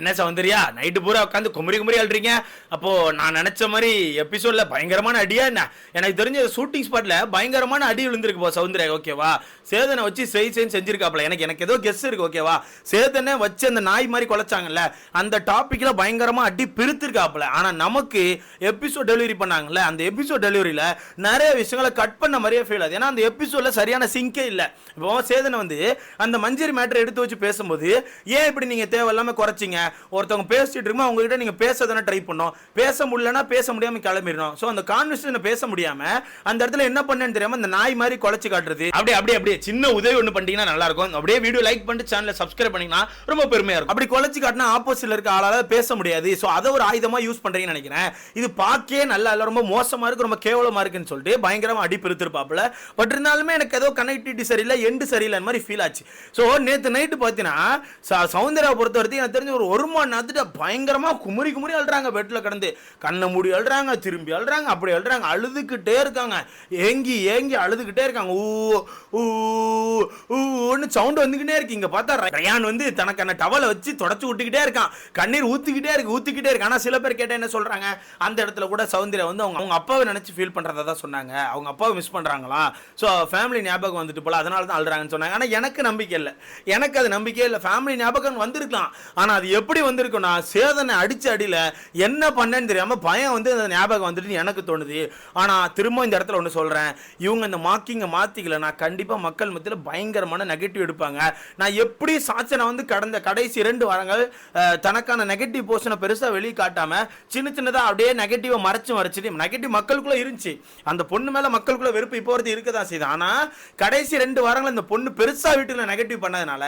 என்ன சௌந்தர்யா? நைட்டு பூரா உட்காந்து குமரி குமரி அழுறீங்க? அப்போ நான் நினைச்ச மாதிரி எபிசோட்ல பயங்கரமான அடியா என்ன? எனக்கு தெரிஞ்ச ஷூட்டிங் ஸ்பாட்ல பயங்கரமான அடி விழுந்திருக்கு போ சௌந்தர்யா ஓகேவா சேதனை வச்சு செய் செஞ்சு செஞ்சிருக்காப்ல. எனக்கு எனக்கு ஏதோ கெஸ் இருக்கு ஓகேவா சேதனை வச்சு அந்த நாய் மாதிரி குலைச்சாங்கல்ல அந்த டாபிக்ல பயங்கரமா அடி பிரித்திருக்காப்ல. ஆனா நமக்கு எபிசோட் டெலிவரி பண்ணாங்கல்ல அந்த எபிசோட் டெலிவரியில நிறைய விஷயங்களை கட் பண்ண மாதிரியே ஃபீல் ஆகுது. ஏன்னா அந்த எபிசோட்ல சரியான சிங்கே இல்லை. இப்போ சேதனை வந்து அந்த மஞ்சரி மேட்டரை எடுத்து வச்சு பேசும்போது ஏன் இப்படி நீங்க தேவையில்லாம குறைச்சிங்க? ஒருத்தவங்க பேசிட்டு இருக்கும்போது அவங்க கிட்ட நீங்க பேச தானே ட்ரை பண்ணோம். பேச முடியலன்னா பேச முடியாம கிளம்பிடணும். ஸோ அந்த கான்வர்சேஷனை பேச முடியாம அந்த இடத்துல என்ன பண்ணேன்னு தெரியாம இந்த நாய் மாதிரி குலைச்சு காட்டுறது. அப்படியே அப்படியே அப்படியே. சின்ன உதவி ஒன்று பண்ணிட்டீங்கன்னா நல்லா இருக்கும். அப்படியே வீடியோ லைக் பண்ணிட்டு சேனலை சப்ஸ்கிரைப் பண்ணீங்கன்னா ரொம்ப பெருமையா இருக்கும். அப்படி குலைச்சு காட்டினா ஆப்போசிட்ல இருக்க ஆளால பேச முடியாது. ஸோ அதை ஒரு ஆயுதமா யூஸ் பண்றீங்கன்னு நினைக்கிறேன். இது பார்க்கவே நல்லா இல்ல. ரொம்ப மோசமா இருக்கு. ரொம்ப கேவலமா இருக்குன்னு சொல்லிட்டு பயங்கரமா அடி பெருத்திருப்பாப்புல பட் இருந்தாலுமே எனக்கு ஏதோ கனெக்டிவிட்டி சரியில்லை எண்டு சரியில்லை மாதிரி ஃபீல் ஆச்சு. ஸோ நேற்று நைட்டு பார்த்தீங்கன்னா ச- சௌந்தர்யா பொறுத்த வரைக்கும் எனக்கு தெரிஞ்ச ஒரு ஒரு மணி பயங்கரமாக குமரி குமரி அழுறாங்க பெட்டில் கிடந்து. கண்ணை மூடி அழுறாங்க திரும்பி அழுறாங்க அப்படி அழுறாங்க அழுதுகிட்டே இருக்காங்க. ஏங்கி ஏங்கி அழுதுகிட்டே இருக்காங்க. ஊ ஊ ஊன்னு சவுண்டு வந்துக்கிட்டே இருக்கு. இங்கே பார்த்தா ரயான் வந்து தனக்கான டவலை வச்சு தொடச்சி விட்டுக்கிட்டே இருக்கான். கண்ணீர் ஊற்றிக்கிட்டே இருக்கு ஊற்றிக்கிட்டே இருக்கு. ஆனால் சில பேர் கேட்டால் என்ன சொல்கிறாங்க அந்த இடத்துல கூட சௌந்தர்யா வந்து அவங்க அவங்க அப்பாவை நினச்சி ஃபீல் பண்ணுறதா தான் சொன்னாங்க. அவங்க அப்பாவை மிஸ் பண்ணுறாங்களா ஸோ ஃபேமிலி ஞாபகம் வந்துட்டு போல. அதனால தான் அழுறாங்கன்னு சொன்னாங்க. ஆனால் எனக்கு நம்பிக்கை இல்லை. எனக்கு அது நம்பிக்கை இல்லை. ஃபேமிலி ஞாபகம் வந்திருக்கலாம். ஆனால் அது எப்படி எப்படி வந்திருக்கும்னா சேதனை அடிச்ச அடியில் என்ன பண்ணேன்னு தெரியாமல் பயம் வந்து அந்த ஞாபகம் வந்துட்டு எனக்கு தோணுது. ஆனால் திரும்ப இந்த இடத்துல ஒன்று சொல்கிறேன் இவங்க இந்த மார்க்கிங்கை மாத்திக்கல. நான் கண்டிப்பாக மக்கள் மத்தியில் பயங்கரமான நெகட்டிவ் எடுப்பாங்க. நான் எப்படி சாச்சனை வந்து கடந்த கடைசி ரெண்டு வாரங்கள் தனக்கான நெகட்டிவ் போர்ஷனை பெருசாக வெளியே காட்டாமல் சின்ன சின்னதாக அப்படியே நெகட்டிவை மறைச்சு மறைச்சிட்டு நெகட்டிவ் மக்களுக்குள்ளே இருந்துச்சு. அந்த பொண்ணு மேலே மக்களுக்குள்ளே வெறுப்பு இப்போ இருக்க தான் செய்யுது. ஆனால் கடைசி ரெண்டு வாரங்கள் இந்த பொண்ணு பெருசாக வீட்டில் நெகட்டிவ் பண்ணதுனால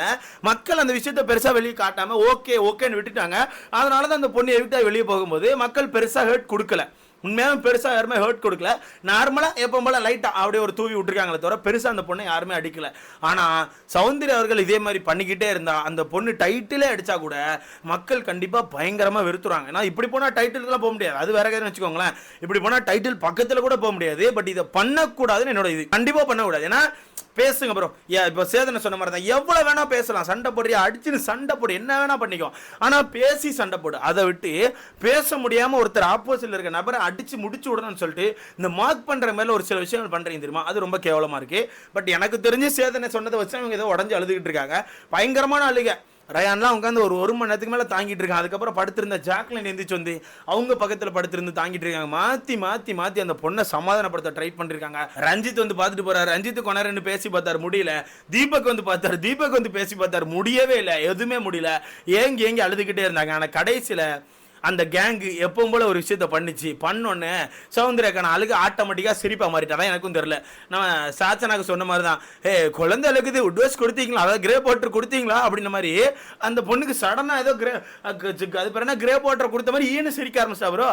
மக்கள் அந்த விஷயத்தை பெருசாக வெளியே காட்டாமல் ஓகே ஓகே ஓகேன்னு விட்டுட்டாங்க. அதனால தான் அந்த பொண்ணு எவிட்டா வெளியே போகும்போது மக்கள் பெருசாக ஹர்ட் கொடுக்கல. உண்மையாக பெருசாக யாருமே ஹர்ட் கொடுக்கல. நார்மலாக எப்போ போல லைட்டாக அப்படியே ஒரு தூவி விட்டுருக்காங்களே தவிர பெருசாக அந்த பொண்ணை யாருமே அடிக்கல. ஆனா சௌந்தர்யா அவர்கள் இதே மாதிரி பண்ணிக்கிட்டே இருந்தா அந்த பொண்ணு டைட்டிலே அடிச்சா கூட மக்கள் கண்டிப்பாக பயங்கரமாக வெறுத்துறாங்க ஏன்னா இப்படி போனா டைட்டிலுக்குலாம் போக முடியாது. அது வேற கதை வச்சுக்கோங்களேன். இப்படி போனா டைட்டில் பக்கத்தில் கூட போக முடியாது. பட் இதை பண்ணக்கூடாதுன்னு என்னோட இது. கண்டிப்பாக பண்ணக்கூடாது. ஏன்னா பேசுங்க ப்ரோ இப்போ சேதனை சொன்ன மாதிரி தான் எவ்வளோ வேணால் பேசலாம். சண்டை போடுறியா? அடிச்சுன்னு சண்டை போடு. என்ன வேணால் பண்ணிக்கோ. ஆனால் பேசி சண்டை போடு. அதை விட்டு பேச முடியாமல் ஒருத்தர் ஆப்போசிட்டில் இருக்க நபரை அடித்து முடிச்சு விடணும்னு சொல்லிட்டு இந்த மார்க் பண்ணுற மேலே ஒரு சில விஷயங்கள் பண்ணுறீங்க தெரியுமா? அது ரொம்ப கேவலமாக இருக்குது பட் எனக்கு தெரிஞ்சு சேதனை சொன்னதை வச்சு அவங்க ஏதோ உடஞ்சி அழுதுகிட்டு இருக்காங்க. பயங்கரமான அழுகை. ரயான்லாம் உட்காந்து ஒரு ஒரு மணி நேரத்துக்கு மேலே தாங்கிட்டு இருக்காங்க. அதுக்கப்புறம் படுத்திருந்த ஜாக்லின் எந்திரிச்சு வந்து அவங்க பக்கத்தில் படுத்திருந்து தாங்கிட்டு இருக்காங்க. மாற்றி மாற்றி மாற்றி அந்த பொண்ணை சமாதானப்படுத்த ட்ரை பண்ணிருக்காங்க. ரஞ்சித் வந்து பார்த்துட்டு போறாரு. ரஞ்சித் கொண்டாருன்னு பேசி பார்த்தாரு முடியல. தீபக் வந்து பார்த்தாரு. தீபக் வந்து பேசி பார்த்தாரு முடியவே இல்லை. எதுவுமே முடியல. ஏங்கி ஏங்கி அழுதுகிட்டே இருந்தாங்க. ஆனால் கடைசியில் அந்த கேங்கு எப்பவும் போல ஒரு விஷயத்த பண்ணுச்சு. பண்ணோன்னே சௌந்தர்யக்கான அழுகு ஆட்டோமேட்டிக்காக சிரிப்பாக மாறிட்டாதான் எனக்கும் தெரில நம்ம சாச்சனாக்கு சொன்ன மாதிரி தான் ஏ குழந்தை அழுகுது உட்வேஸ் கொடுத்தீங்களா? அதாவது கிரே வாட்டர் கொடுத்தீங்களா? அப்படின்ன மாதிரி அந்த பொண்ணுக்கு சடனாக ஏதோ கிரே அது பேர் என்ன? கிரே வாட்டர் கொடுத்த மாதிரி ஏன்னு சிரிக்க ஆரம்பிச்சா ப்ரோ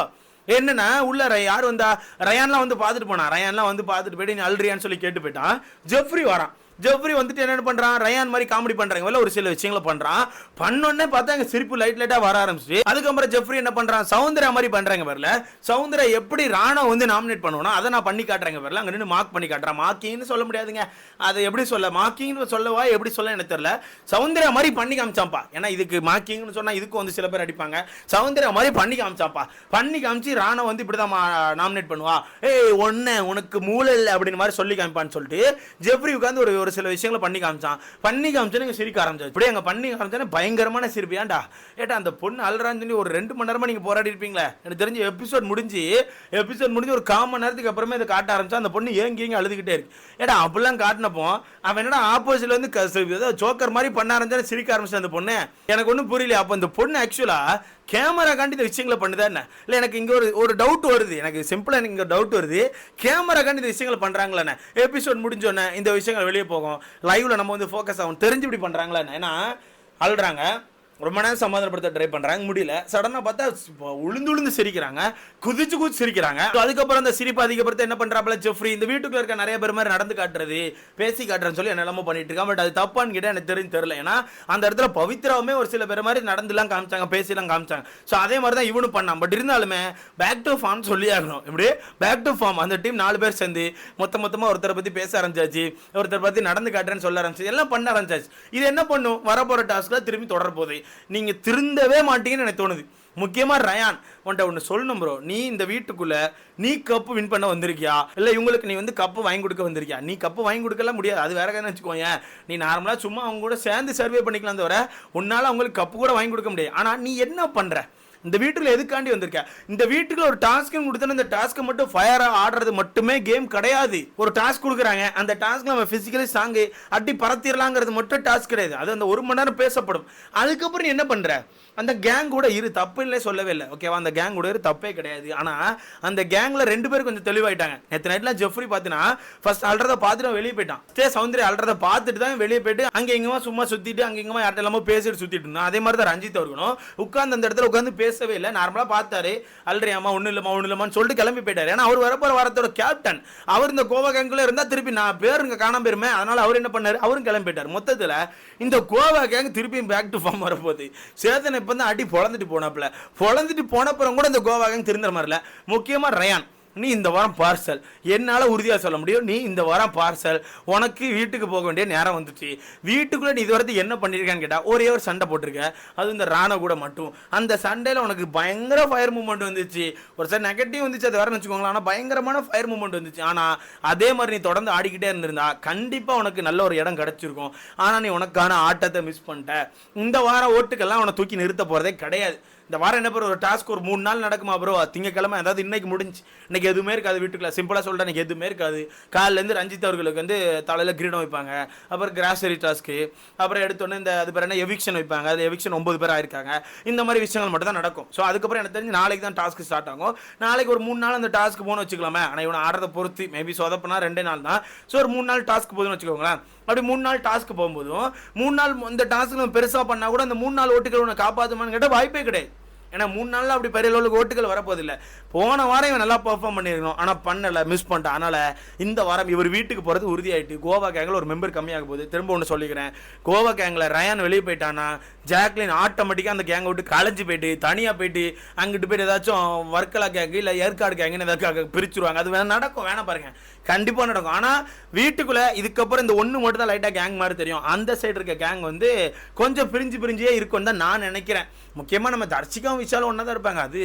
என்னன்னா உள்ள ர- யார் வந்தா? ரயான்லாம் வந்து பார்த்துட்டு போனான். ரயான்லாம் வந்து பார்த்துட்டு போயிட்டு நீ அல்றியான்னு சொல்லி கேட்டு போயிட்டான். ஜெஃப்ரி வரான். ஜெஃப்ரி வந்துட்டு என்ன பண்றான்? ரயான் மாதிரி காமெடி பண்றாங்க. வேலை ஒரு சில விஷயங்களை பண்றான். பண்ணோடனே பார்த்தா எங்க சிரிப்பு லைட் லைட்டா வர ஆரம்பிச்சு அதுக்கப்புறம் ஜெஃப்ரி என்ன பண்றான்? சவுந்தரா மாதிரி பண்றாங்க வரல சவுந்தரா எப்படி ராணா வந்து நாமினேட் பண்ணுவோம் அதை நான் பண்ணி காட்டுறேங்க வரல அங்க நின்று மார்க் பண்ணி காட்டுறேன். மார்க்கிங்னு சொல்ல முடியாதுங்க. அதை எப்படி சொல்ல மார்க்கிங்னு சொல்லவா எப்படி சொல்ல எனக்கு தெரியல. சவுந்தரா மாதிரி பண்ணி காமிச்சான்ப்பா. ஏன்னா இதுக்கு மார்க்கிங்னு சொன்னா இதுக்கு வந்து சில பேர் அடிப்பாங்க. சவுந்தரா மாதிரி பண்ணி காமிச்சான்ப்பா. பண்ணி காமிச்சு ராணா வந்து இப்படிதான் நாமினேட் பண்ணுவா. ஏய் ஒன்னு உனக்கு மூளை இல்லை அப்படின்னு மாதிரி சொல்லி காமிப்பான்னு சொல்லிட்டு ஜெஃப்ரி உட்காந்து ஒரு ஒரு சில விஷயங்களை பண்ணி காமிச்சான். பண்ணி காமிச்சோன்னு இங்க சிரிக்க ஆரம்பிச்சாச்சு இப்படியே எங்கள் பண்ணி காமிச்சோன்னே பயங்கரமான சிரிப்பு. ஏன்டா? ஏட்டா அந்த பொண்ணு அல்றான்னு சொல்லி ஒரு ரெண்டு மணி நேரமா நீங்கள் போராடி இருப்பீங்களே. எனக்கு தெரிஞ்ச எபிசோட் முடிஞ்சு எபிசோட் முடிஞ்சு ஒரு கால் மணி நேரத்துக்கு அப்புறமே இதை காட்ட ஆரம்பிச்சா அந்த பொண்ணு ஏங்கி ஏங்கி அழுதுகிட்டே இருக்கு. ஏடா அப்படிலாம் காட்டினப்போ அவன் என்னடா ஆப்போசிட்ல வந்து க- ஏதோ ஜோக்கர் மாதிரி பண்ண ஆரம்பிச்சானே சிரிக்க ஆரம்பிச்சா அந்த பொண்ணு. எனக்கு ஒன்றும் புரியல அப்போ இந்த பொண்ணு ஆக்சுவலாக கேமரா காண்டி இந்த விஷயங்களை பண்ணுதா என்ன? இல்லை எனக்கு இங்கே ஒரு ஒரு டவுட் வருது. எனக்கு சிம்பிளாக எனக்கு இங்கே டவுட் வருது. கேமரா காண்டி இந்த விஷயங்களை பண்ணுறாங்களேண்ணே எபிசோட் முடிஞ்சோடனே இந்த விஷயங்கள் வெளியே போகும். லைவில் நம்ம வந்து ஃபோக்கஸ் ஆகும். தெரிஞ்சு இப்படி பண்ணுறாங்களே ஏன்னா அழுறாங்க ரொம்ப நேரம் சமாதானப்படுத்த ட்ரை பண்ணுறாங்க முடியல. சடனாக பார்த்தா உளுந்து உளுந்து சிரிக்கிறாங்க. குதிச்சு குதிச்சு சிரிக்கிறாங்க. அதுக்கப்புறம் அந்த சிரிப்பு அதிகப்படுத்த என்ன பண்ணுறாப்புல ஜெஃப்ரி இந்த வீட்டுக்குள்ள இருக்க நிறைய பேர் மாதிரி நடந்து காட்டுறது பேசி காட்டுறேன்னு சொல்லி என்னெல்லாமோ பண்ணிட்டு இருக்கான் பட் அது தப்பான்னு கிட்ட எனக்கு தெரிஞ்சு தெரியல. ஏன்னா அந்த இடத்துல பவித்ராவுமே ஒரு சில பேர் மாதிரி நடந்துலாம் காமிச்சாங்க பேசிலாம் காமிச்சாங்க. ஸோ அதே மாதிரி தான் இவனும் பண்ணான். பட் இருந்தாலுமே பேக் டு ஃபார்ம் சொல்லி ஆகணும். இப்படி பேக் டு ஃபார்ம் அந்த டீம் நாலு பேர் சேர்ந்து மொத்த மொத்தமாக ஒருத்தரை பற்றி பேச ஆரம்பிச்சாச்சு. ஒருத்தர் பற்றி நடந்து காட்டுறேன்னு சொல்ல ஆரம்பிச்சு எல்லாம் பண்ண ஆரம்பிச்சாச்சு. இது என்ன பண்ணும்? வரப்போகிற டாஸ்க்கில் திரும்பி தொடர போகுது நீங்கள் திருந்தவே மாட்டீங்கன்னு எனக்கு தோணுது. முக்கியமாக ரயான் உன்ட்ட ஒன்று சொல்லணும் ப்ரோ நீ இந்த வீட்டுக்குள்ளே நீ கப்பு வின் பண்ண வந்திருக்கியா? இல்லை இவங்களுக்கு நீ வந்து கப்பு வாங்கி கொடுக்க வந்திருக்கியா? நீ கப்பு வாங்கி கொடுக்கலாம் முடியாது. அது வேற கதை வச்சுக்கோங்க நீ நார்மலாக சும்மா அவங்க கூட சேர்ந்து சர்வே பண்ணிக்கலாம் தவிர உன்னால் அவங்களுக்கு கப்பு கூட வாங்கி கொடுக்க முடியாது. ஆனால் நீ என்ன பண்ற? இந்த வீட்டில் எதுக்காண்டி வந்திருக்கேன் இந்த வீட்டுக்கு ஒரு டாஸ்க் கொடுத்தா இந்த டாஸ்க்கை மட்டும் ஃபயராக ஆடுறது மட்டுமே கேம் கிடையாது. ஒரு டாஸ்க் கொடுக்குறாங்க. அந்த டாஸ்க் நம்ம பிசிக்கலி சாங்கு அட்டி பறத்திடலாங்கிறது மட்டும் டாஸ்க் கிடையாது. அது அந்த ஒரு மணி நேரம் பேசப்படும். அதுக்கப்புறம் நீ என்ன பண்ற? அந்த கேங் கூட இரு. தப்பு இல்லை சொல்லவே இல்லை. ஓகேவா அந்த கேங் கூட இரு. தப்பே கிடையாது. ஆனால் அந்த கேங்கில் ரெண்டு பேரும் கொஞ்சம் தெளிவாயிட்டாங்க. நேற்று நைட்லாம் ஜெஃப்ரி பார்த்தீங்கன்னா ஃபர்ஸ்ட் அல்றதை பார்த்துட்டு வெளியே போயிட்டான். ஸ்டே சௌந்தரி அல்றதை பார்த்துட்டு தான் வெளியே போயிட்டு அங்கே இங்கேமா சும்மா சுற்றிட்டு அங்கே இங்கமா யார்ட்ட இல்லாமல் பேசிட்டு சுற்றிட்டு இருந்தான். அதே மாதிரி தான் ரஞ்சித் அவர்களும் உட்காந்து அந்த இடத்துல உட்காந்து பேசவே இல்லை. நார்மலாக பார்த்தாரு. அல்றே அம்மா ஒன்றும் இல்லம்மா ஒன்றும் இல்லமான்னு சொல்லிட்டு கிளம்பி போயிட்டார். ஏன்னா அவர் வரப்போற வாரத்தோட கேப்டன் அவர் இந்த கோவா கேங்குல இருந்தால் திருப்பி நான் பேருங்க காணாம போயிருமே. அதனால அவர் என்ன பண்ணார்? அவரும் கிளம்பி மொத்தத்தில் இந்த கோவா கேங் திருப்பியும் பேக் டு ஃபார்ம் வரப்போகுது. சேதன் இப்போ தான் அடி பொழந்துட்டு போனப்பில். பொழந்துட்டு போனப்புறம் கூட இந்த கோவா கேங் திருந்த மாதிரில முக்கியமாக ரயான். நீ இந்த வாரம் பார்சல். என்னால் உறுதியாக சொல்ல முடியும். நீ இந்த வாரம் பார்சல். உனக்கு வீட்டுக்கு போக வேண்டிய நேரம் வந்துச்சு. வீட்டுக்குள்ளே நீ இது வரைக்கும் என்ன பண்ணியிருக்கான்னு கேட்டால் ஒரே ஒரு சண்டை போட்டிருக்க. அது இந்த ராணா கூட மட்டும். அந்த சண்டையில் உனக்கு பயங்கர ஃபயர் மூமெண்ட் வந்துச்சு. ஒரு சார் நெகட்டிவ் வந்துச்சு அது வேறன்னு வச்சுக்கோங்களேன். ஆனால் பயங்கரமான ஃபயர் மூமெண்ட் வந்துச்சு. ஆனால் அதே மாதிரி நீ தொடர்ந்து ஆடிக்கிட்டே இருந்திருந்தா கண்டிப்பாக உனக்கு நல்ல ஒரு இடம் கிடச்சிருக்கும். ஆனால் நீ உனக்கான ஆட்டத்தை மிஸ் பண்ணிட்ட. இந்த வாரம் ஓட்டுக்கெல்லாம் உன்னை தூக்கி நிறுத்த போகிறதே கிடையாது. இந்த வாரம் என்ன ப்ரோ ஒரு டாஸ்க் ஒரு மூணு நாள் நடக்குமா ப்ரோ திங்கக்கிழமை அதாவது இன்னைக்கு முடிஞ்சு. இன்னைக்கு எதுவுமே இருக்காது வீட்டுக்குள்ள. சிம்பிளாக சொல்லிட்டேன் இன்னைக்கு எதுவுமே இருக்காது. காலையிலேருந்து ரஞ்சித் அவர்களுக்கு வந்து தலையில் கிரீடம் வைப்பாங்க. அப்புறம் கிராசரி டாஸ்க்கு அப்புறம் எடுத்தோன்னே இந்த அது பேர் என்ன? எவிக்ஷன் வைப்பாங்க. அதில் எவிக்ஷன் ஒன்பது பேர் ஆயிருக்காங்க. இந்த மாதிரி விஷயங்கள் மட்டும் தான் நடக்கும். ஸோ அதுக்கப்புறம் எனக்கு தெரிஞ்சு நாளைக்கு தான் டாஸ்க் ஸ்டார்ட் ஆகும். நாளைக்கு ஒரு மூணு நாள் அந்த டாஸ்க் போகணும் வச்சுக்கலாமே. ஆனால் இவனை ஆடுறதை பொறுத்து மேபி சொதப்பினா ரெண்டே நாள் தான். ஸோ ஒரு மூணு நாள் டாஸ்க் போதுன்னு வச்சுக்கோங்களேன். அப்படி மூணு நாள் டாஸ்க் போகும்போதும் மூணு நாள் இந்த டாஸ்க் நம்ம பெருசாக பண்ணால் கூட அந்த மூணு நாள் ஓட்டுகள் உன்னை காப்பாற்றுமான்னு கேட்டால் வாய்ப்பே கிடையாது. ஏன்னா மூணு நாளில் அப்படி பெரிய லெவலுக்கு ஓட்டுகள் வரப்போதில்லை. போன வாரம் இவன் நல்லா பர்ஃபார்ம் பண்ணியிருக்கணும் ஆனால் பண்ணலை மிஸ் பண்ணிட்டான். அதனால் இந்த வாரம் இவர் வீட்டுக்கு போகிறது உறுதியாயிட்டு கோவா கேங்கில் ஒரு மெம்பர் கம்மியாக போகுது. திரும்ப ஒன்று சொல்லிக்கிறேன். கோவா கேங்கில் ரயான் வெளியே போயிட்டானா ஜாக்லின் ஆட்டோமேட்டிக்காக அந்த கேங்கை விட்டு களைஞ்சு போயிட்டு தனியாக போயிட்டு அங்கிட்டு போயிட்டு ஏதாச்சும் வர்க்கலா கேங்கு இல்லை ஏற்காடு கேங்குன்னு ஏதாவது பிரிச்சுருவாங்க. அது வேணா நடக்கும் வேணா பாருங்க. கண்டிப்பாக நடக்கும். ஆனால் வீட்டுக்குள்ளே இதுக்கப்புறம் இந்த ஒன்று மட்டும் தான் லைட்டாக கேங் மாதிரி தெரியும். அந்த சைடு இருக்க கேங் வந்து கொஞ்சம் பிரிஞ்சு பிரிஞ்சே இருக்கும்னு தான் நான் நினைக்கிறேன். முக்கியமாக நம்ம தர்ச்சிக்காவும் விஷாலும் ஒன்றா தான் இருப்பாங்க. அது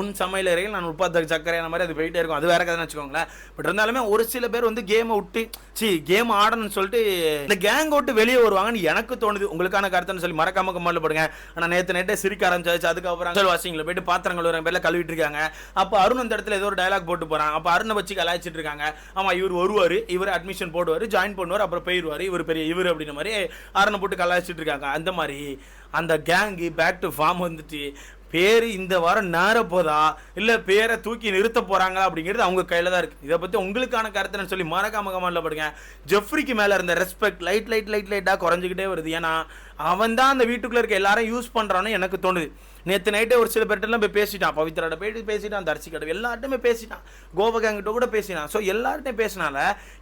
உன் சமையல் அறையில் நான் உட்பா சக்கரை அந்த மாதிரி அது போயிட்டே இருக்கும். அது வேற கதைன்னு வச்சுக்கோங்களேன். பட் இருந்தாலுமே ஒரு சில பேர் வந்து கேமை விட்டு சி கேம் ஆடணும்னு சொல்லிட்டு இந்த கேங் விட்டு வெளியே வருவாங்கன்னு எனக்கு தோணுது. உங்களுக்கான கருத்துன்னு சொல்லி மறக்காம கமெண்ட்ல போடுங்க. ஆனால் நேற்று நேற்றே சிரிக்க ஆரம்பிச்சாச்சு. அதுக்கப்புறம் அஞ்சல் வாஷிங்கில் போயிட்டு பாத்திரங்கள் ஒரு பேரில் கழுவிட்டு இருக்காங்க. அப்போ அருண் அந்த இடத்துல ஏதோ ஒரு டயலாக் போட்டு போகிறான் அப்போ அருணை வச்சு கலாய்ச்சிட்டு இருக்காங்க. ஆமாம் இவர் வருவார் இவர் அட்மிஷன் போடுவார் ஜாயின் பண்ணுவார் அப்புறம் போயிடுவார் இவர் பெரிய இவர் அப்படின்ற மாதிரி அருணை போட்டு கலாய்ச்சிட்டு இருக்காங்க. அந்த மாதிரி அந்த கேங்கு பேக் டு ஃபார்ம் வந்துட்டு பேர் இந்த வாரம் நேர போதா இல்லை பேரை தூக்கி நிறுத்த போகிறாங்களா அப்படிங்கிறது அவங்க கையில் தான் இருக்குது இதை பற்றி உங்களுக்கான கருத்துன்னு சொல்லி மறக்காம கமெண்ட்ல படுங்க. ஜெஃப்ரிக்கு மேலே இருந்த ரெஸ்பெக்ட் லைட் லைட் லைட் லைட்டாக குறைஞ்சிக்கிட்டே வருது. ஏன்னா அவன் தான் அந்த வீட்டுக்குள்ளே இருக்க எல்லாரும் யூஸ் பண்ணுறான்னு எனக்கு தோணுது. நேற்று நைட்டே ஒரு சில பேர்ட்டெல்லாம் போய் பேசிட்டான். பவித்ராட்ட போயிட்டு பேசிட்டான் தர்சி கடை எல்லார்ட்டுமே பேசிட்டான். கோபகாங்கிட்ட கூட பேசினான். ஸோ எல்லார்ட்டையும் பேசினால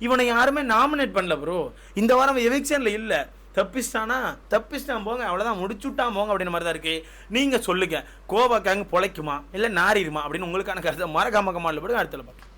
இவனை யாருமே நாமினேட் பண்ணல ப்ரோ இந்த வாரம் எவிக்ஷனில் இல்லை. தப்பிச்சிட்டானா தப்பிச்சிட்டான் போங்க அவ்வளோதான் முடிச்சுட்டான் போங்க அப்படின்ற மாதிரி தான் இருக்குது நீங்கள் சொல்லுங்கள் கோவா கேங் பொழைக்குமா? இல்லை நாரிடுமா? அப்படின்னு உங்களுக்கான கருத்தை மறக்காம கமாண்டில் போடுங்க அடுத்த பார்க்கலாம்.